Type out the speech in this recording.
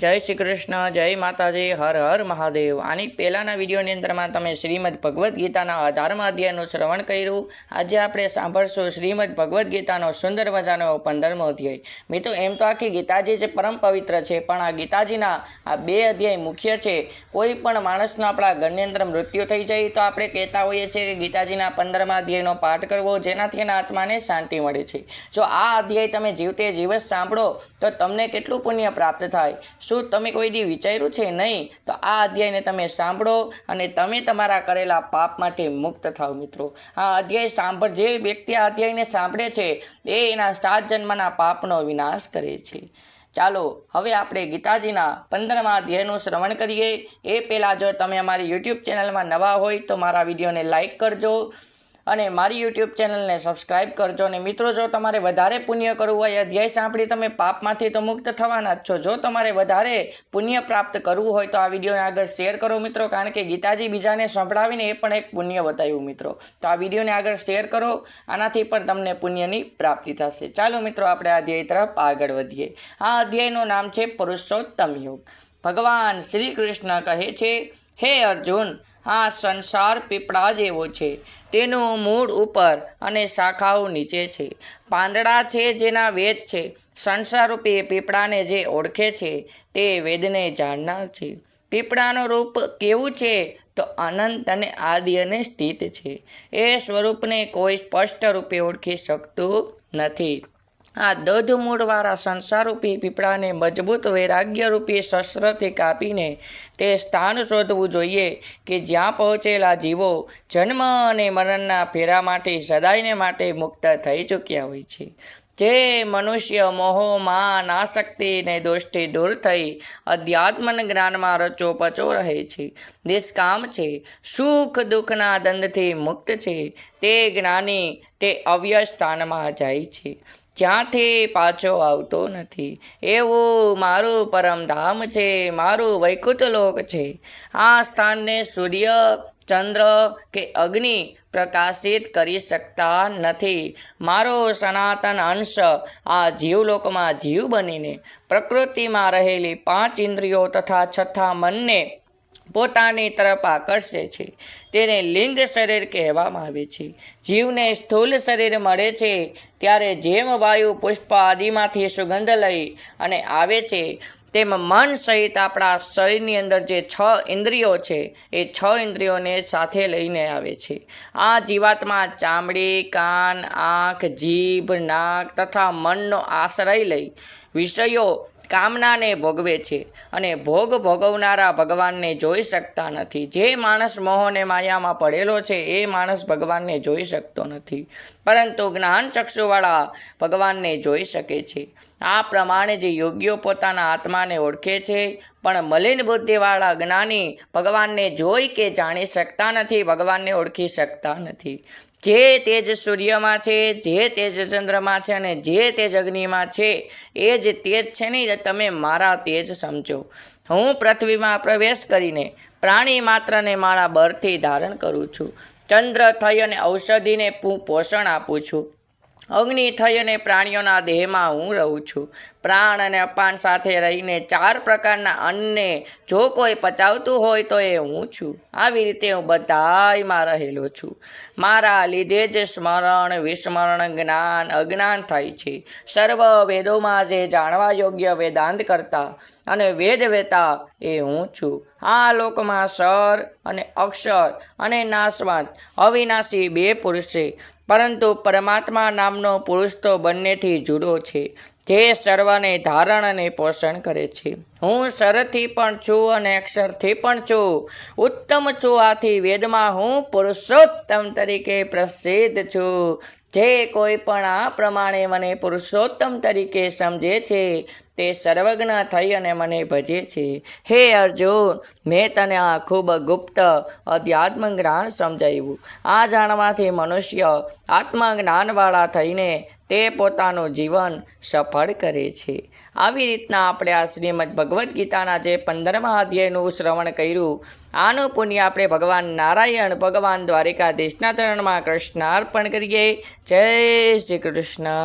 જય શ્રી કૃષ્ણ, જય માતાજી, હર હર મહાદેવ. આની પહેલાંના વિડીયોની અંદરમાં તમે શ્રીમદ ભગવદ્ ગીતાના અઢારમા અધ્યાયનું શ્રવણ કર્યું. આજે આપણે સાંભળશું શ્રીમદ ભગવદ્ ગીતાનો સુંદર મજાનો પંદરમો અધ્યાય. મિત્રો, એમ તો આખી ગીતાજી જે પરમ પવિત્ર છે, પણ આ ગીતાજીના આ બે અધ્યાય મુખ્ય છે. કોઈ પણ માણસનો આપણા ઘરની અંદર મૃત્યુ થઈ જાય તો આપણે કહેતા હોઈએ છીએ કે ગીતાજીના પંદરમા અધ્યાયનો પાઠ કરવો જેનાથી એના આત્માને શાંતિ મળે છે. જો આ અધ્યાય તમે જીવતે જીવત સાંભળો તો તમને કેટલું પુણ્ય પ્રાપ્ત થાય? શું તમે કોઈ દી વિચાર્યું છે નહીં? તો આ અધ્યાયને તમે સાંભળો અને તમે તમારા કરેલા પાપમાંથી મુક્ત થાવ મિત્રો. આ અધ્યાય સાંભળ જે વ્યક્તિ આ અધ્યાયને સાંભળે છે, એ એના સાત જન્મના પાપનો વિનાશ કરે છે. ચાલો, હવે આપણે ગીતાજીના પંદરમા અધ્યાયનું શ્રવણ કરીએ. એ પહેલાં જો તમે અમારી યુટ્યુબ ચેનલમાં નવા હોય તો મારા વિડીયોને લાઇક કરજો. અને મારી યુટ્યુબ ચેનલને સબસ્ક્રાઇબ કરજો અને મિત્રો, જો તમારે વધારે પુણ્ય કરવું હોય અધ્યાય સાંભળી તમે પાપમાંથી તો મુક્ત થવાના જ છો. જો તમારે વધારે પુણ્ય પ્રાપ્ત કરવું હોય તો આ વિડીયોને આગળ શેર કરો મિત્રો, કારણ કે ગીતાજી બીજાને સંભળાવીને એ પણ એક પુણ્ય બતાવ્યું મિત્રો. તો આ વિડીયોને આગળ શેર કરો, આનાથી પણ તમને પુણ્યની પ્રાપ્તિ થશે. ચાલો મિત્રો, આપણે આ અધ્યાય તરફ આગળ વધીએ. આ અધ્યાયનું નામ છે પુરુષોત્તમ યુગ. ભગવાન શ્રી કૃષ્ણ કહે છે, હે અર્જુન આ સંસાર પીપળા જેવો છે. તેનું મૂળ ઉપર અને શાખાઓ નીચે છે. પાંદડા છે જેના વેદ છે. સંસારરૂપી પીપળાને જે ઓળખે છે તે વેદને જાણનાર છે. પીપળાનું રૂપ કેવું છે? તો અનંત અને આદિ અને સ્થિત છે. એ સ્વરૂપને કોઈ સ્પષ્ટ રૂપે ઓળખી શકતું નથી. આ દધ મૂળવાળા સંસારરૂપી પીપળાને મજબૂત વૈરાગ્યરૂપી શસ્ત્રથી કાપીને તે સ્થાન શોધવું જોઈએ કે જ્યાં પહોંચેલા જીવો જન્મ અને મરણના ફેરામાંથી સદાયને માટે મુક્ત થઈ ચૂક્યા હોય છે. જે મનુષ્ય મોહો માન આસક્તિ દોષથી દૂર થઈ અધ્યાત્મન જ્ઞાનમાં રચો પચો રહે છે. નિષ્કામ છે, સુખ દુઃખના દંડથી મુક્ત છે, તે જ્ઞાની તે અવ્ય સ્થાનમાં જાય છે. જ્યાંથી પાછો આવતો નથી? એવું મારું પરમધામ છે, મારું વૈકુંઠ લોક છે. આ સ્થાનને સૂર્ય, ચંદ્ર કે અગ્નિ પ્રકાશિત કરી શકતા નથી. મારો સનાતન અંશ આ જીવલોકમાં જીવ બનીને, પ્રકૃતિમાં રહેલી પાંચ ઇન્દ્રિયો તથા છઠ્ઠા મનને પોતાની તરફ આકર્ષે છે. તેને લિંગ શરીર કહેવામાં આવે છે. જીવને સ્થૂલ શરીર મળે છે ત્યારે જેમ વાયુ પુષ્પ આદિમાંથી સુગંધ લઈ અને આવે છે, તેમ મન સહિત આપણા શરીરની અંદર જે છ ઇન્દ્રિયો છે, એ છ ઇન્દ્રિયોને સાથે લઈને આવે છે. આ જીવાતમાં ચામડી, કાન, આંખ, જીભ, નાક તથા મનનો આશ્રય લઈ વિષયો કામનાને ભોગવે છે અને ભોગ ભોગવનારા ભગવાનને જોઈ શકતા નથી. જે માણસ મોહને માયામાં પડેલો છે, એ માણસ ભગવાનને જોઈ શકતો નથી. પરંતુ જ્ઞાન ચક્ષુવાળા ભગવાનને જોઈ શકે છે. આ પ્રમાણે જે યોગ્યો પોતાના આત્માને ઓળખે છે, પણ મલિન બુદ્ધિવાળા જ્ઞાની ભગવાનને જોઈ કે જાણી શકતા નથી, ભગવાનને ઓળખી શકતા નથી. જે તેજ સૂર્યમાં છે, જે તેજ ચંદ્રમાં છે અને જે તેજ અગ્નિમાં છે, એ જ તેજ છે ને તમે મારા તેજ સમજો. હું પૃથ્વીમાં પ્રવેશ કરીને પ્રાણી માત્રને મારા બળથી ધારણ કરું છું. ચંદ્ર થઈ અને ઔષધિને હું પોષણ આપું છું. અગ્નિ થઈ અને પ્રાણીઓના દેહમાં હું રહું છું. પ્રાણ અને અપાન સાથે રહીને ચાર પ્રકારના અન્નને જો કોઈ પચાવતું હોય તો એ હું છું. આવી રીતે હું બધાયમાં રહેલો છું. મારા લીધે જ સ્મરણ, વિસ્મરણ, જ્ઞાન, અજ્ઞાન થાય છે. સર્વ વેદોમાં જે જાણવા યોગ્ય વેદાંત કરતા અને વેદ વેતા એ હું છું. આ લોકમાં સર અને અક્ષર અને નાશવાંત અવિનાશી બે પુરુષ પરંતુ પરમાત્મા નામનો પુરુષ તો બંનેથી જુદો છે, જે સર્વને ધારણ અને પોષણ કરે છે. હું સરથી પણ છું અને અક્ષરથી પણ છું. ઉત્તમ છું, આથી વેદમાં હું પુરુષોત્તમ તરીકે પ્રસિદ્ધ છું. જે કોઈ પણ આ પ્રમાણે મને પુરુષોત્તમ તરીકે સમજે છે તે સર્વજ્ઞ થઈ અને મને ભજે છે. હે અર્જુન, મેં તને આ ખૂબ ગુપ્ત અધ્યાત્મ જ્ઞાન સમજાવ્યું. આ જાણવાથી મનુષ્ય આત્મજ્ઞાનવાળા થઈને તે પોતાનું જીવન સફળ કરે છે. આવી રીતના આપણે આ શ્રીમદ ભગવદ્ ગીતાના જે પંદરમા અધ્યાયનું શ્રવણ કર્યું, આનું પુણ્ય આપણે ભગવાન નારાયણ ભગવાન દ્વારિકાધીશના ચરણમાં કૃષ્ણ અર્પણ કરીએ. જય શ્રી કૃષ્ણ.